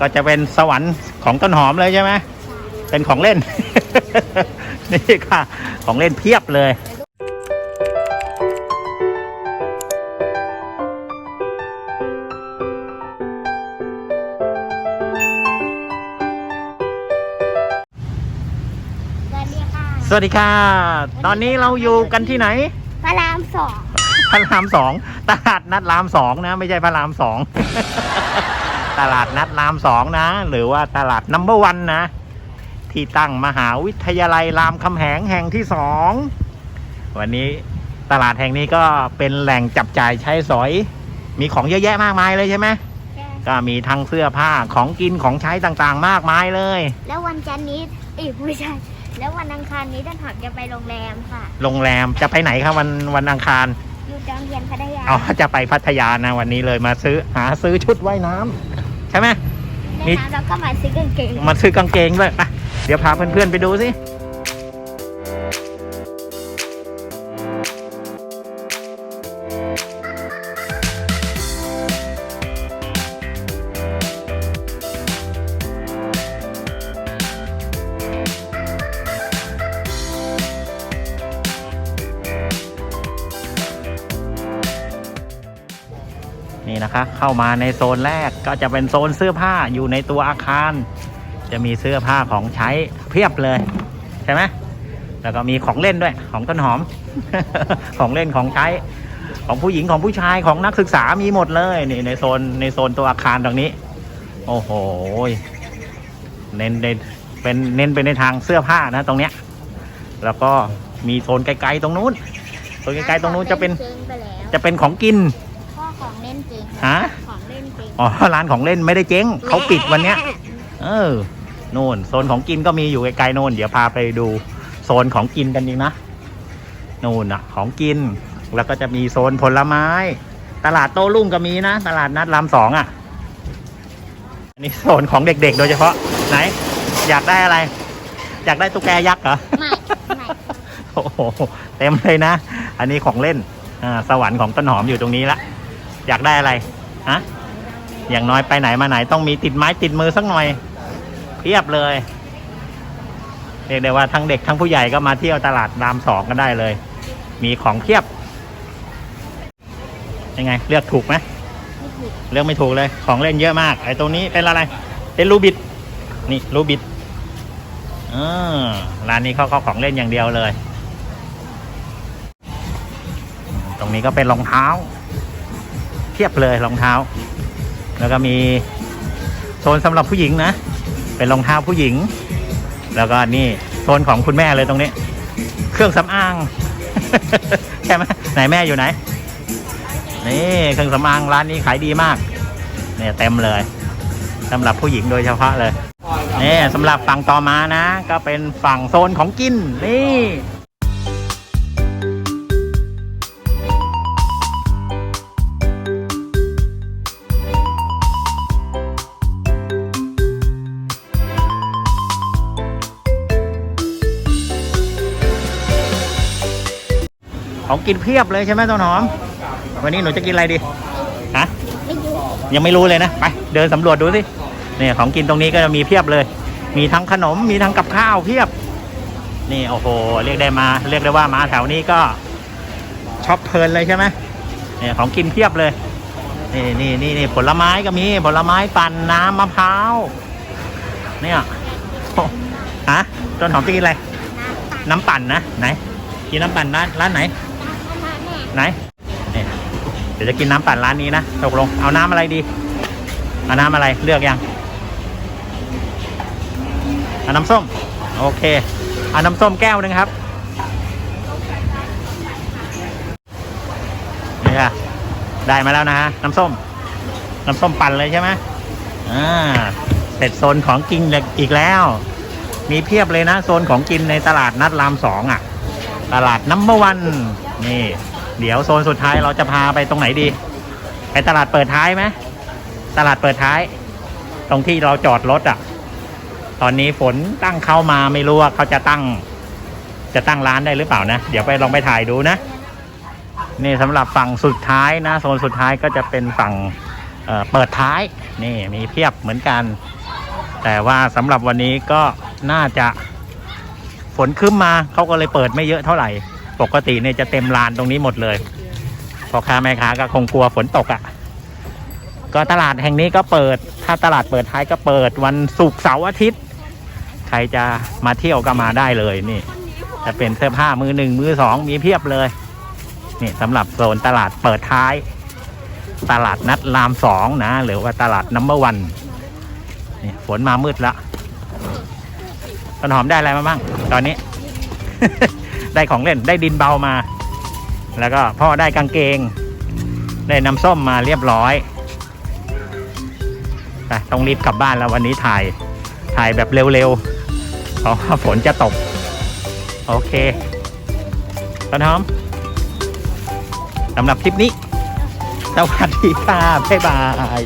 ก็จะเป็นสวรรค์ของต้นหอมเลยใช่ไหมเป็นของเล่น นี่ค่ะ ของเล่นเพียบเลยสวัสดีค่ะสวัสดีค่ะ ตอนนี้เราอยู่กันที่ไหน พระรามสอง พระรามสอง ตลาดนัดรามสองนะ ไม่ใช่พระรามสอง ตลาดนัดรามสองนะ หรือว่าตลาดนัมเบอร์วันนะ ที่ตั้งมหาวิทยาลัยรามคำแหงแห่งที่สองวันนี้ตลาดแห่งนี้ก็เป็นแหล่งจับจ่ายใช้สอย มีของเยอะแยะมากมายเลยใช่ไหมก็มีทั้งเสื้อผ้าของกินของใช้ต่างๆ มากมายเลย แล้ววันจันทร์นี้อีกไม่ใช่ แล้ววันอังคารนี้ต้นหอมจะไปโรงแรมค่ะ โรงแรมจะไปไหนครับวันวันอังคารอยู่จอมเทียนพัทยาอ๋อจะไปพัทยานะวันนี้เลยมาซื้อหาซื้อชุดว่ายน้ำ ใช่ไหมในน้ำแล้วก็มาซื้อกางเกง มาซื้อกางเกงด้วยไปเดี๋ยวพาเพื่อนๆไปดูสิ เข้ามาในโซนแรกก็จะเป็นโซนเสื้อผ้าอยู่ในตัวอาคาร จะมีเสื้อผ้าของใช้เพียบเลยใช่ไหมแล้วก็มีของเล่นด้วยของต้นหอม ของเล่นของใช้ ของผู้หญิงของผู้ชายของนักศึกษามีหมดเลยนี่ในโซนในโซนตัวอาคารตรงนี้ โอ้โหเน้นในเป็นเน้นไปในทางเสื้อผ้านะตรงเนี้ย แล้วก็มีโซนไกลๆตรงนู้นโซนไกลๆตรงนู้นจะเป็นจะเป็นของกิน พ่อของเล่นจริงฮะของเล่นจริงอ๋อร้านของเล่นไม่ได้เจ๊งเขาปิดวันเนี้ย เออโน่นโซนของกินก็มีอยู่ไกลๆโน่นเดี๋ยวพาไปดูโซนของกินกันดีนะนู่นอะ ของกินแล้วก็จะมีโซนผลไม้ ตลาดโต้รุ่งก็มีนะ ตลาดนัดรามสองอะอันนี้โซนของเด็กๆ โดยเฉพาะไหน อยากได้อะไร อยากได้ตุ๊กแกยักษ์เหรอไม่ไม่โอ้โหเต็มเลยนะ อันนี้ของเล่นอ่าสวรรค์ของต้นหอมอยู่ตรงนี้ละ อยากได้อะไรฮะอย่างน้อยไปไหนมาไหนต้องมีติดไม้ติดมือสักหน่อยเพียบเลยเรียกได้ว่าทั้งเด็กทั้งผู้ใหญ่ก็มาเที่ยวตลาดรามสองกันได้เลย มีของเพียบ ยังไง เลือกถูกไหมเลือกไม่ถูกเลย ของเล่นเยอะมาก ไอ้ตรงนี้เป็นอะไร เป็นรูบิด นี่รูบิดอ่าร้านนี้เขาก็ของเล่นอย่างเดียวเลย ตรงนี้ก็เป็นรองเท้า เทียบเลยรองเท้า แล้วก็มีโซนสำหรับผู้หญิงนะ เป็นรองเท้าผู้หญิง แล้วก็นี่โซนของคุณแม่เลยตรงนี้ เครื่องสำอางใช่ไหมไหนแม่อยู่ไหน นี่เครื่องสำอางร้านนี้ขายดีมาก เนี่ยเต็มเลยสำหรับผู้หญิงโดยเฉพาะเลยนี่สำหรับฝั่งต่อมานะ ก็เป็นฝั่งโซนของกินนี่ ของกินเพียบเลยใช่ไหมต้นหอม วันนี้หนูจะกินอะไรดีฮะไม่รู้ยังไม่รู้เลยนะไปเดินสำรวจดูสิเนี่ยของกินตรงนี้ก็จะมีเพียบเลย มีทั้งขนมมีทั้งกับข้าวเพียบ นี่โอ้โหเรียกได้มา เรียกได้ว่ามาแถวนี้ก็ช็อปเพลินเลยใช่ไหมเนี่ยของกินเพียบเลยนี่นี่นี่นี่ผลไม้ก็มีผลไม้ปั่นน้ำมะพร้าวเนี่ยโอ้ฮะต้นหอมจะกินอะไรน้ำปั่นน้ำปั่นนะไหนกินน้ำปั่นร้านร้านไหนน้ำปั่นแม่ ไหนเนี่เดี๋ยวจะกินน้ำปั่นร้านนี้นะตกลงเอาน้ำอะไรดีเอาน้ำอะไรเลือกยังเอาน้ำส้ม โอเคเอาน้ำส้มแก้วหนึ่งครับนี่ค่ะได้มาแล้วนะฮะน้ำส้ม น้ำส้มปั่นเลยใช่ไหมอ่าเสร็จโซนของกินอีกแล้ว มีเพียบเลยนะ โซนของกินในตลาดนัดรามสองอะ ตลาดนัมเบอร์วัน นี่ เดี๋ยวโซนสุดท้ายเราจะพาไปตรงไหนดี ไปตลาดเปิดท้ายไหมตลาดเปิดท้าย ตรงที่เราจอดรถอะ ตอนนี้ฝนตั้งเข้ามาไม่รู้ว่าเขาจะตั้ง จะตั้งร้านได้หรือเปล่านะ เดี๋ยวไปลองไปถ่ายดูนะ นี่สำหรับฝั่งสุดท้ายนะโซนสุดท้ายก็จะเป็นฝั่งเเปิดท้าย นี่มีเพียบเหมือนกัน แต่ว่าสำหรับวันนี้ก็น่าจะฝนขึ้นมาเขาก็เลยเปิดไม่เยอะเท่าไหร่ ปกติเนี่ยจะเต็มลานตรงนี้หมดเลยพ่อค้าแม่ค้าก็คงกลัวฝนตกอะ่ะ ก็ตลาดแห่งนี้ก็เปิด ถ้าตลาดเปิดท้ายก็เปิดวันศุกร์เสาร์อาทิตย์ ใครจะมาเที่ยวก็มาได้เลยนี่ จะเป็นเสื้อผ้ามือหนึ่งมือสองมีเพียบเลย นี่สำหรับโซนตลาดเปิดท้าย ตลาดนัดรามสองนะ หรือว่าตลาดนัมเบอร์วันนี่ฝนมามืดละต้นหอมได้อะไรมาบ้าง ตอนนี้ ได้ของเล่นได้ดินเบามา แล้วก็พ่อได้กางเกง ได้น้ำส้มมาเรียบร้อยไปต้องรีบกลับบ้านแล้ววันนี้ถ่ายถ่ายแบบเร็วๆเพราะว่าฝนจะตก โอเคต้นหอมสำหรับคลิปนี้ สวัสดีค่ะ บ๊ายบาย